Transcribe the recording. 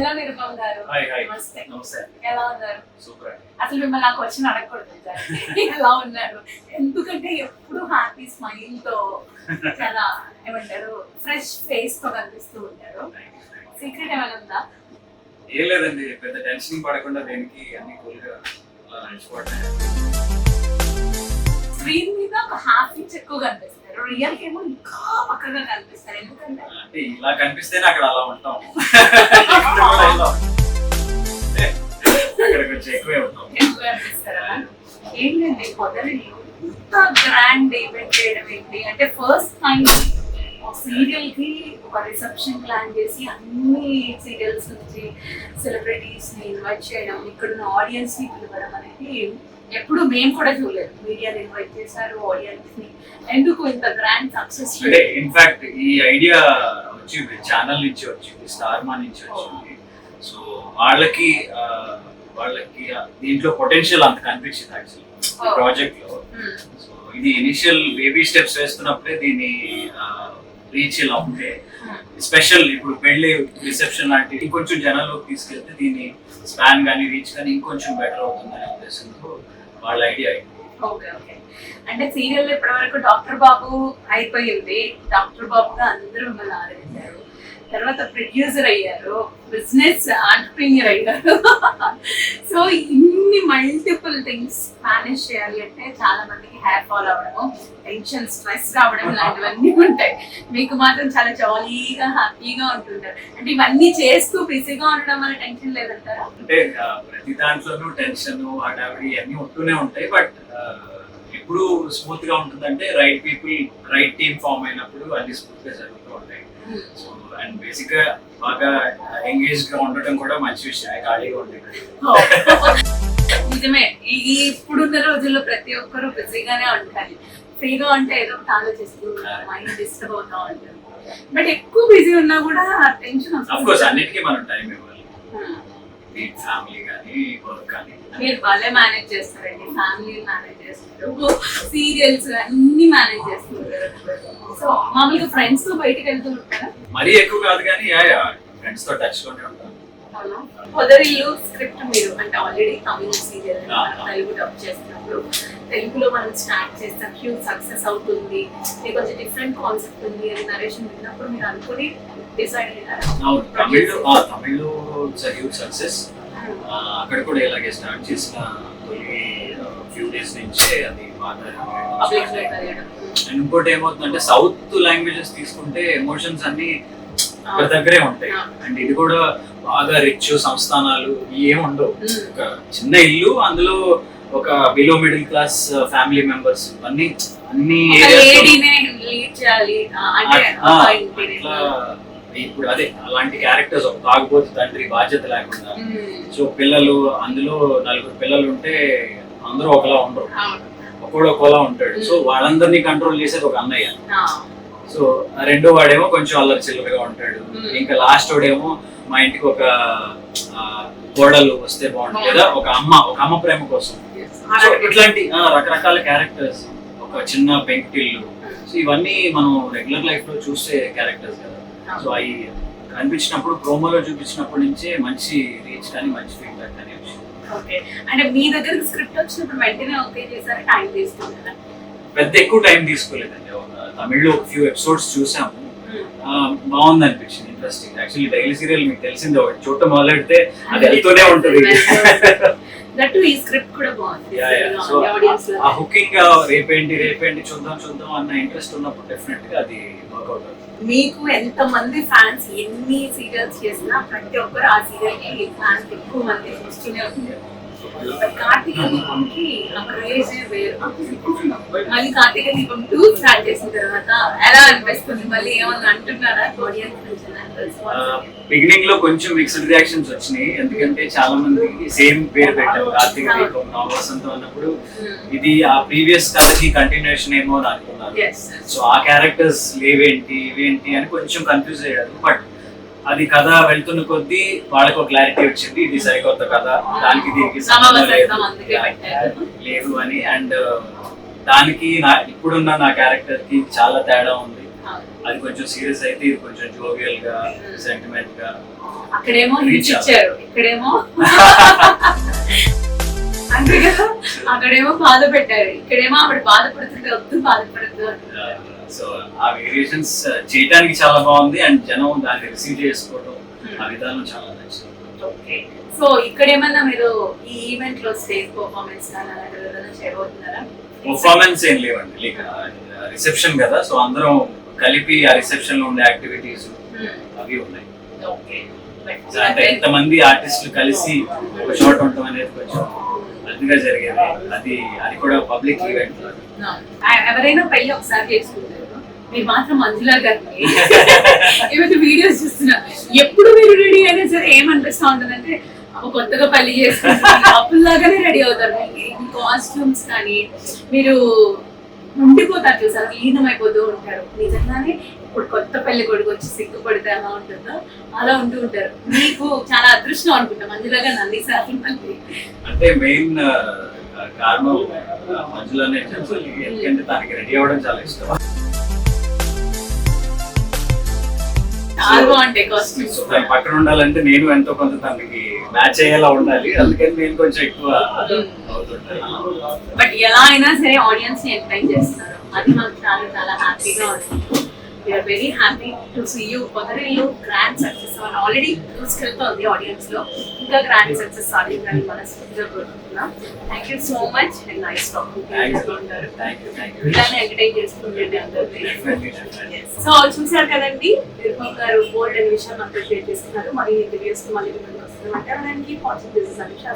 Hello Nirupam గారు. నమస్తే. ఎలా ఉన్నారు? సూపర్ అసలు మిమ్మల్ని నాకు వచ్చి అడగకూడదు. ఎలా ఉన్నారు? ఎందుకంటే ఎప్పుడు హ్యాపీ స్మైల్తో చాలా ఏమంటారు ఫ్రెష్ ఫేస్తో కనిపిస్తూ ఉంటారు. సీక్రెట్ ఏమైనా ఉందా? ఏం లేదండి పెద్ద టెన్షన్ పడకుండా దేనికి అన్ని కూల్గా అలా నడిచిపోవటం స్క్రీన్ మీద ఒక హాఫ్ ఇంచ్ ఎక్కువ కనిపిస్తారు రియల్ ఏమో ఇంకా పక్కగా కనిపిస్తారు. ఎందుకంటే అంటే ఇలా కనిపిస్తేనే అక్కడ అలా ఉంటాం. అక్కడ కొంచెం ఎక్కువే ఎక్కువ ఏంటండి మొదలు ఇంత గ్రాండ్ ఈవెంట్ చేయడం ఏంటి? అంటే ఫస్ట్ టైం సీరియల్కి ఒక రిసెప్షన్ ప్లాన్ చేసి అన్ని సీరియల్స్ నుంచి సెలబ్రిటీస్ని ఇన్వైట్ చేయడం ఇక్కడ ఉన్న ఆడియన్స్ని పిలవడం అనేది ఎప్పుడు మేము కూడా చూడలేదు. మీడియాని ఇన్వైట్ చేశారు ఆడియన్స్ని. ఎందుకు ఇంత గ్రాండ్ సక్సెస్ అంటే ఇన్ఫాక్ట్ ఈ ఐడియా వచ్చి ఛానల్ నుంచి వచ్చింది స్టార్ మా నుంచి వచ్చింది. సో వాళ్ళకి వాళ్ళకి దీంట్లో పొటెన్షియల్ అంత కనిపించింది యాక్చువల్లీ ఈ ప్రాజెక్ట్లో. సో ఇది ఇనిషియల్ బేబీ స్టెప్స్ వేస్తున్నప్పుడే దీన్ని రీచ్ ఇలా ఉంటే స్పెషల్ ఇప్పుడు పెళ్ళి రిసెప్షన్ లాంటి ఇంకొంచెం జనాల్లోకి తీసుకెళ్తే దీన్ని స్పాన్ కానీ రీచ్ కానీ ఇంకొంచెం బెటర్ అవుతుందనే ఉద్దేశంతో వాళ్ళ ఐడియా ఓకే ఓకే. అంటే సీరియల్ ఇప్పటి వరకు డాక్టర్ బాబు అయిపోయింది డాక్టర్ బాబుగా అందరూ మిమ్మల్ని ఆదరించారు. తర్వాత ప్రొడ్యూసర్ అయ్యారు బిజినెస్ ఆంటర్ప్రీనియర్ అయ్యారు. సో ఇన్ని మల్టిపుల్ థింగ్స్ మేనేజ్ చేయాలి అంటే చాలా మందికి హెయిర్ ఫాల్ అవ్వడము టెన్షన్ స్ట్రెస్ రావడం ఇలాంటివన్నీ ఉంటాయి. మీకు మాత్రం చాలా జాలీగా హ్యాపీగా ఉంటుంటారు. అంటే ఇవన్నీ చేస్తూ బిజీగా ఉండడం వల్ల టెన్షన్ లేదంటారా? అంటే ప్రతి దాంట్లోనూ టెన్షన్ హడావిడి అన్ని ఉంటూనే ఉంటాయి. బట్ ఎప్పుడు స్మూత్గా ఉంటుందంటే right people right team form అయినప్పుడు అన్ని స్మూత్గా జరుగుతూ ఉంటాయి. సో అండ్ బేసిక్గా బాగా ఎంగేజ్గా ఉండటం కూడా మంచి విషయం. ఖాళీగా ఉండేది నిజమే. ఈ ఇప్పుడున్న రోజుల్లో ప్రతి ఒక్కరూ బిజీగానే ఉంటారు. ఫ్రీగా ఉంటే ఏదో ఒకటి ఆలోచిస్తూ మైండ్ డిస్టర్బ్ అవుతా ఉంటారు. బట్ ఎక్కువ బిజీ ఉన్నా కూడా టెన్షన్ కోర్స్ అన్నిటికీ మనం టైం ఇవ్వాలి. ఫ్యామిలీ కానీ వర్క్ కానీ. మీరు భలే మేనేజ్ చేస్తారండి. ఫ్యామిలీ మేనేజ్ చేస్తారు. సీరియల్స్ అన్ని మేనేజ్ చేస్తుంటారు సో మామూలుగా ఫ్రెండ్స్తో బయటికి వెళ్తూ ఉంటారా మరీ ఎక్కువ కాదు కానీ యా యా ఫ్రెండ్స్తో టచ్లోనే ఉంటాం. పొదరిల్లు స్క్రిప్ట్ మీరు అంటే ఆల్రెడీ తమిళ సీరియల్. తెలుగు డబ్ చేస్తున్నప్పుడు తెలుగులో మనం స్టార్ట్ చేస్తాం హ్యూజ్ సక్సెస్ అవుతుంది ఇది కొంచెం డిఫరెంట్ కాన్సెప్ట్ ఉంది అని నరేషన్ విన్నప్పుడు మీరు అనుకుని డిసైడ్ అయ్యారా తమిళ్ళో ఇట్స్ హ్యూజ్ సక్సెస్ అక్కడ కూడా ఇలాగే స్టార్ట్ చేసిన తొలి ఫ్యూ డేస్ నుంచే అది బాగా అండ్ ఇంకోటి ఏమవుతుందంటే సౌత్ లాంగ్వేజెస్ తీసుకుంటే ఎమోషన్స్ అన్ని ఒక దగ్గరే ఉంటాయి. అండ్ ఇది కూడా బాగా రిచ్ సంస్థానాలు ఏం ఉండవు. ఒక చిన్న ఇల్లు అందులో ఒక below middle class family members అన్ని అన్ని ఇప్పుడు అదే అలాంటి క్యారెక్టర్స్ ఒక తాగుబోతు తండ్రి బాధ్యత లేకుండా. సో పిల్లలు అందులో నలుగురు పిల్లలు ఉంటే అందరూ ఒకలా ఉండరు. ఒకడు ఒకలా ఉంటాడు. సో వాళ్ళందరినీ కంట్రోల్ చేసేది ఒక అన్నయ్య. సో రెండో వాడేమో కొంచెం అల్లరి చిల్లరగా ఉంటాడు. ఇంకా లాస్ట్ వాడేమో మా ఇంటికి ఒక ఆ, కోడలు వస్తే బాగుంటుంది? లేదా ఒక అమ్మ ఒక అమ్మ ప్రేమ కోసం. ఇట్లాంటి రకరకాల క్యారెక్టర్స్ ఒక చిన్న పెంకుటిల్లు సో ఇవన్నీ మనం రెగ్యులర్ లైఫ్లో చూసే క్యారెక్టర్స్ కదా. సో అవి కనిపించినప్పుడు ప్రోమోలో చూపించినప్పటి నుంచే మంచి రీచ్ కానీ మంచి ఫీడ్బ్యాక్ కానీ ఓకే. అంటే మీ దగ్గర స్క్రిప్ట్ వచ్చినప్పుడు వెంటనే ఓకే చేశారు? టైం తీసుకుంటారా పెద్ద ఎక్కువ టైం తీసుకోలేదండి. తమిళ్ళో ఒక ఫ్యూ ఎపిసోడ్స్ చూసాము. బాగుంది అనిపించింది ఇంట్రెస్టింగ్ యాక్చువల్లీ డైలీ సీరియల్ మీకు తెలిసింది ఒకటి చూడటం మొదలెడితే అది వెళ్తూనే ఉంటుంది. ఆ హుకింగ్ రేపేంటి రేపేంటి చూద్దాం చూద్దాం అన్న ఇంట్రెస్ట్ ఉన్నప్పుడు డెఫినెట్గా అది వర్కౌట్ అవుతుంది. మీకు ఎంత మంది ఫ్యాన్స్ ఎన్ని సీరియల్స్ చేసినా ప్రతి ఒక్కరు ఆ సీరియల్కి ఫ్యాన్స్ ఎక్కువ మంది చూస్తూనే ఉంటారు. కార్తీక దీపంకి ఆ క్రేజ్ వేరు మళ్ళీ కార్తీక దీపం టూ స్టార్ట్ చేసిన తర్వాత ఎలా అనిపిస్తుంది? మళ్ళీ ఏమన్నా అంటున్నారా ఆడియన్స్? బిగినింగ్లో కొంచెం మిక్స్డ్ రియాక్షన్స్ వచ్చినాయి. ఎందుకంటే చాలా మంది సేమ్ పేరు పెట్టారు. కార్తీక దీపం నవవసంతం అన్నప్పుడు ఇది ఆ ప్రీవియస్ కథ కి కంటిన్యూషన్ ఏమో అని అనుకున్నారు. Yes. సో ఆ క్యారెక్టర్స్ లేవేంటి ఇవేంటి అని కొంచెం కన్ఫ్యూజ్ అయ్యారు. బట్ అది కథ వెళ్తున్న కొద్దీ వాళ్ళకి ఒక క్లారిటీ వచ్చింది ఇది సరికొత్త కథ. దానికి దీనికి సంబంధం లేదు. అని. అండ్ దానికి నా ఇప్పుడున్న నా క్యారెక్టర్కి చాలా తేడా ఉంది. అది కొంచెం సీరియస్ అయితే ఇది కొంచెం జోవియల్గా సెంటిమెంట్గా అక్కడేమో ఇచ్చారు. ఇక్కడేమో అక్కడేమో బాధ పెట్టారు. ఇక్కడేమో ఆవిడ బాధపడుతుంటే వద్దు బాధపడద్దు అంటున్నారు. సో ఆ వేరియేషన్స్ చేయడానికి చాలా బాగుంది అండ్ జనం దాన్ని రిసీవ్ చేసుకోవడం ఆ విధానం చాలా నచ్చింది ఓకే సో ఇక్కడ ఏమన్నా మీరు ఈ ఈవెంట్లో స్టేజ్ పర్ఫార్మెన్స్ కానీ అలాంటివి ఏదైనా చేయబోతున్నారా పర్ఫార్మెన్స్ ఏం లేవండి. లైక్ రిసెప్షన్ కదా. సో అందరం కలిపి ఆ రిసెప్షన్లో ఉండే యాక్టివిటీస్ Hmm. అవి ఉన్నాయి. ఓకే అంటే ఎంతమంది ఆర్టిస్టులు కలిసి ఒక చోట ఉండటం అనేది కొంచెం అదిగా జరిగేది. అది అది కూడా పబ్లిక్ ఈవెంట్ ఎవరైనా పెళ్ళి ఒకసారి చేసుకుంటారు. మీరు మాత్రం మంజులా గారిని ఏమైతే వీడియోస్ చూస్తున్నా ఎప్పుడు మీరు రెడీ అయినా సరే ఏమనిపిస్తా ఉంటుందంటే అమ్మ కొత్తగా పెళ్ళి చేసుకుంటుంది అప్పుల్లాగానే రెడీ అవుతారు. కాస్ట్యూమ్స్ కానీ మీరు ఉండిపోతారు చూసారు లీనమైపోతూ ఉంటారు. నిజంగానే ఇప్పుడు కొత్త పెళ్ళి కొడుకు వచ్చి సిగ్గుపడితే ఎలా ఉంటుందో అలా ఉంటూ ఉంటారు. మీకు చాలా అదృష్టం అనుకుంటా మంజులా గారు అన్ని సార్లు మళ్ళీ. అంటే మెయిన్ కారణం మంజులోనే చెప్పాలి. ఎందుకంటే తనకి రెడీ అవ్వడం చాలా ఇష్టం. చాలా బాగుంటాయి కాస్ట్యూమ్స్ తన పక్కన ఉండాలంటే నేను ఎంతో కొంత తనకి మ్యాచ్ అయ్యేలా ఉండాలి. అందుకని నేను కొంచెం ఎక్కువ బట్ ఎలా అయినా సరే ఆడియన్స్ ఎంటర్టైన్ చేస్తున్నారు అది మాకు చాలా చాలా హ్యాపీగా ఉంది we are very happy to see you Podarillu grand success already దూసుకెళ్తోంది ఆడియన్స్లో ఇంకా గ్రాండ్ సక్సెస్ సాధించాలని మనస్ఫూర్తిగా కోరుకుంటున్నాం thank you so much and nice talking ఇలానే ఎంటర్టైన్ చేసుకుంటుంది అందరినీ. సో చూసారు కదండి నిర్మల్ గారు బోల్డ్ అనే విషయం మనతో షేర్ చేస్తున్నారు. మరి ఇంటర్వ్యూస్ మళ్ళీ వస్తున్నాం. అంటే దానికి పాజిటివ్ సమీక్ష